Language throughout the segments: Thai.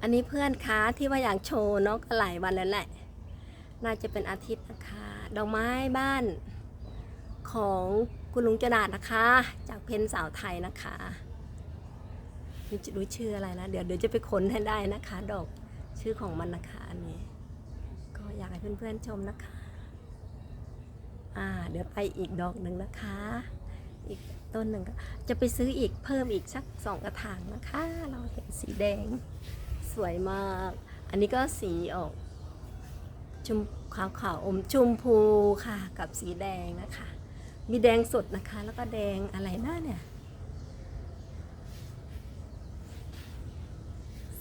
อันนี้เพื่อนคะที่ว่าอยากโชว์เนาะก็หลายวันแล้วแหละ น่าจะเป็นอาทิตย์นะคะ ดอกไม้บ้านของคุณลุงจนาดนะคะ จากเพนสาวไทยนะคะนี่รู้ชื่ออะไรนะ เดี๋ยวเดี๋ยวจะไปค้นให้ได้นะคะ ดอกชื่อของมันนะคะอันนี้ ก็อยากให้เพื่อนๆชมนะคะ อ่า เดี๋ยวไปอีกดอกหนึ่งนะคะ อีกต้นหนึ่งก็จะไปซื้ออีกเพิ่มอีกสักสองกระถางนะคะ เราเห็นสีแดง สวยมาก อันนี้ก็สีออกชมขาวขาวๆอมชมพูค่ะ กับสีแดงนะคะ มีแดงสดนะคะ แล้วก็แดงอะไรนะเนี่ย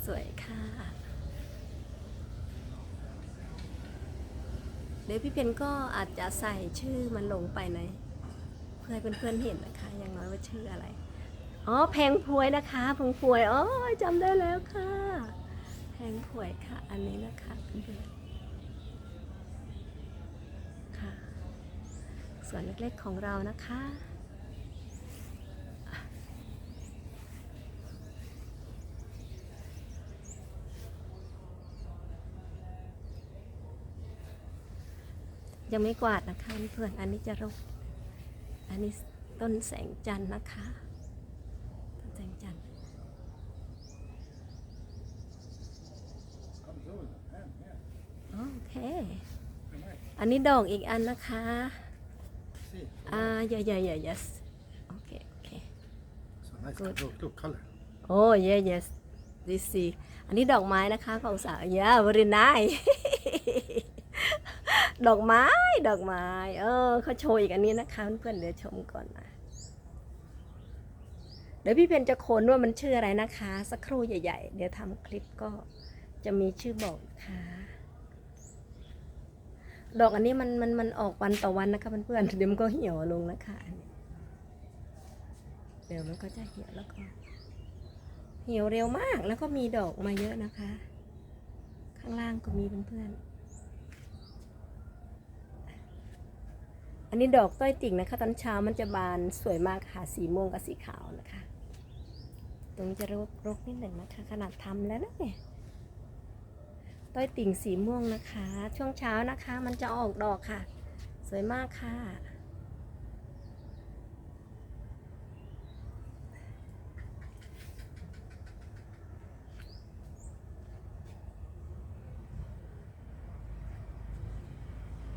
สวยค่ะ เดี๋ยวพี่เพนก็อาจจะใส่ชื่อมันลงไปใน เพื่อให้เพื่อนๆเห็นนะคะ อย่างน้อยว่าชื่ออะไร อ๋อแพงพวยนะคะแพงพวยอ๋อจำได้แล้วค่ะ แพงพวยค่ะ อันนี้นะคะเพื่อนๆค่ะ ส่วนเล็กๆของเรานะคะยังไม่กวาดนะคะเพื่อน อันนี้จะรก อันนี้ต้นแสงจันทร์นะคะ สงจันทร์โอเค อันนี้ดอกอีกอันนะคะ อ่าอย่าอย่าอย่า yes โอเคโอเค Good. Look, look, color. โอ้ yeah yes this see อันนี้ดอกไม้นะคะของสาว yeah very nice ดอกไม้ ดอกไม้ เออเขาโชว์อีกอันนี้นะคะ เพื่อนๆเดี๋ยวชมก่อนนะ เดี๋ยวพี่เพนจะโค้นว่ามันชื่ออะไรนะคะ สักครู่ใหญ่ ๆ เดี๋ยวทำคลิปก็จะมีชื่อบอกนะคะดอกอันนี้มันมันมันออกวันต่อวันนะคะเพื่อนๆเดี๋ยวมันก็เหี่ยวลงนะคะเดี๋ยวมันก็จะเหี่ยวแล้วก็เหี่ยวเร็วมากแล้วก็มีดอกมาเยอะนะคะ ข้างล่างก็มีเพื่อนๆอันนี้ดอกต้อยติ่งนะคะ ตอนเช้ามันจะบานสวยมากค่ะ สีม่วงกับสีขาวนะคะ ตรงนี้จะรกรกนิดหนึ่งนะคะ ขนาดทำแล้วนะเนี่ยต้อยติ่งสีม่วงนะคะ ช่วงเช้านะคะ มันจะออกดอกค่ะ สวยมากค่ะ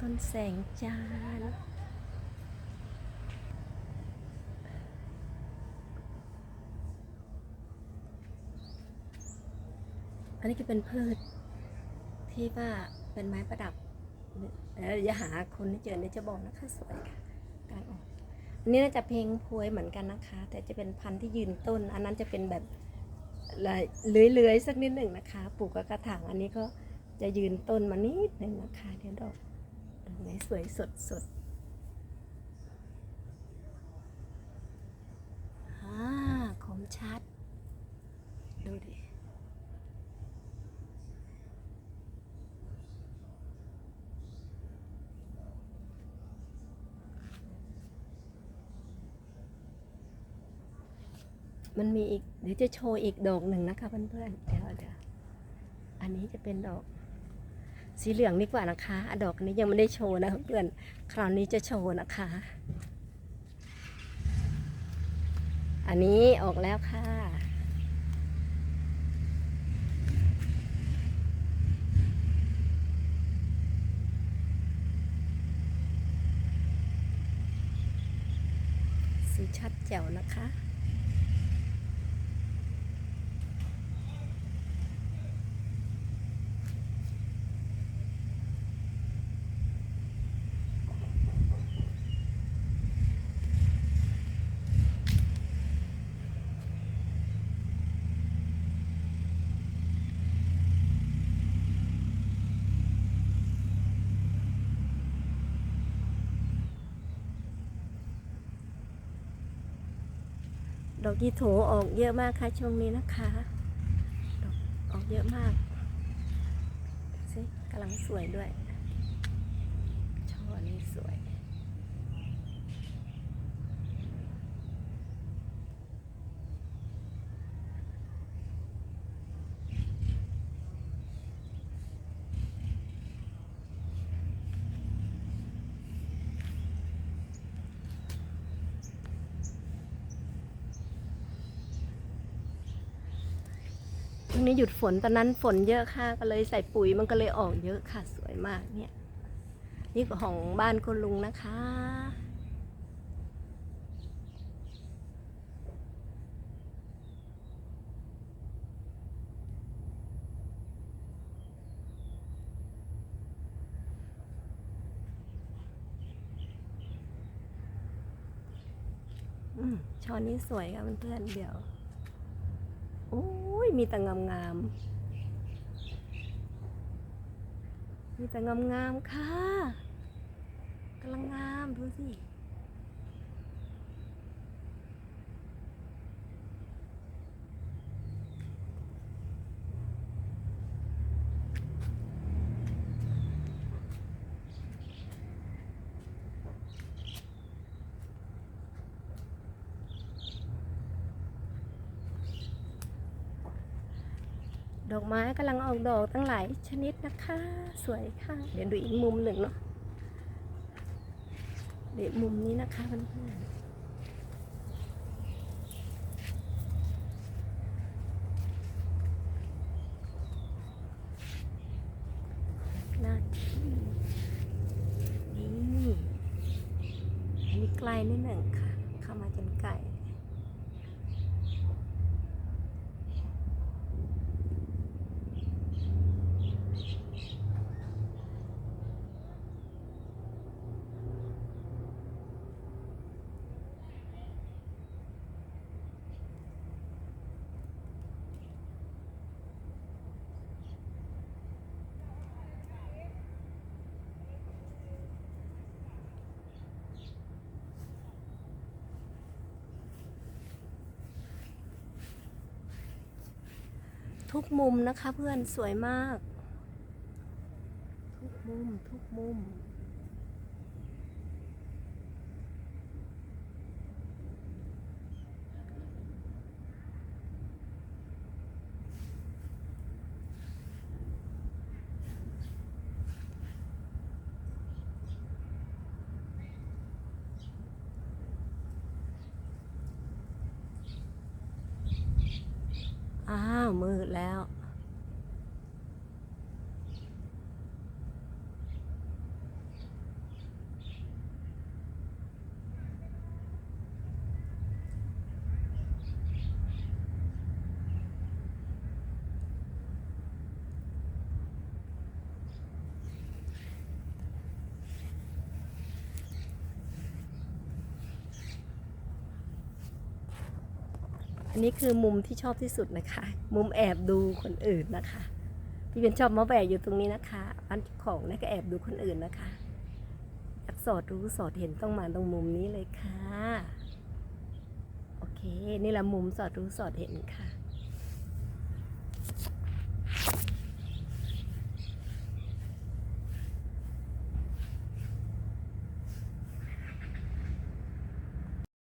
ต้นแสงจานทร์ อันนี้ก็เป็นพืชที่ว่าเป็นไม้ประดับเดี๋ยวอย่าหาคนที่เจอเดี๋ยวจะบอกนะคะสวยค่ะกางออกอันนี้น่าจะเพลงพวยเหมือนกันนะคะ แต่จะเป็นพันธุ์ที่ยืนต้น อันนั้นจะเป็นแบบเลื้อยๆสักนิดหนึ่งนะคะ ปลูกกับกระถางอันนี้ก็จะยืนต้นมานิดหนึ่งนะคะเดี๋ยวดอกดอกไหนสวยสดสดอ่าคมชัด ดูดิ มันมีอีก เดี๋ยวจะโชว์อีกดอกหนึ่งนะคะเพื่อนๆเดี๋ยวเดี๋ยวอันนี้จะเป็นดอก สีเหลืองดีกว่านะคะดอกนี้ยังไม่ได้โชว์นะเพื่อนคราวนี้จะโชว์นะคะ อันนี้ออกแล้วค่ะ สีชัดแจ๋วนะคะ ดอกยีโถออกเยอะมากค่ะช่วงนี้นะคะ ดอกออกเยอะมากสิกำลังสวยด้วยช่อนี้สวย ว งนี้หยุดฝนตอนนั้นฝนเยอะค่ะก็เลยใส่ปุ๋ยมันก็เลยออกเยอะค่ะสวยมากเนี่ย นี่ของบ้านคุณลุงนะคะ ช้อนนี้สวยค่ะเพื่อนๆเดี๋ยว โอ้ยมีแต่งามงามมีแต่งามงามค่ะกำลังงามดูสิ ดอกไม้กำลังออกดอกตั้งหลายชนิดนะคะ สวยค่ะ เดี๋ยวดูอีกมุมหนึ่งเนาะเดี๋ยวมุมนี้นะคะเพื่อนๆหน้าที่นี่อันนี้ไกลนิดหนึ่งค่ะ เข้ามาจนไกล ทุกมุมนะคะเพื่อนสวยมาก ทุกมุมทุกมุม อ้าวมืดแล้ว อันนี้คือมุมที่ชอบที่สุดนะคะ มุมแอบดูคนอื่นนะคะ พี่เป็นชอบมาแบกอยู่ตรงนี้นะคะบ้านของนะก็แอบดูคนอื่นนะคะอยากสอดรู้สอดเห็นต้องมาตรงมุมนี้เลยค่ะ โอเค นี่แหละมุมสอดรู้สอดเห็นค่ะ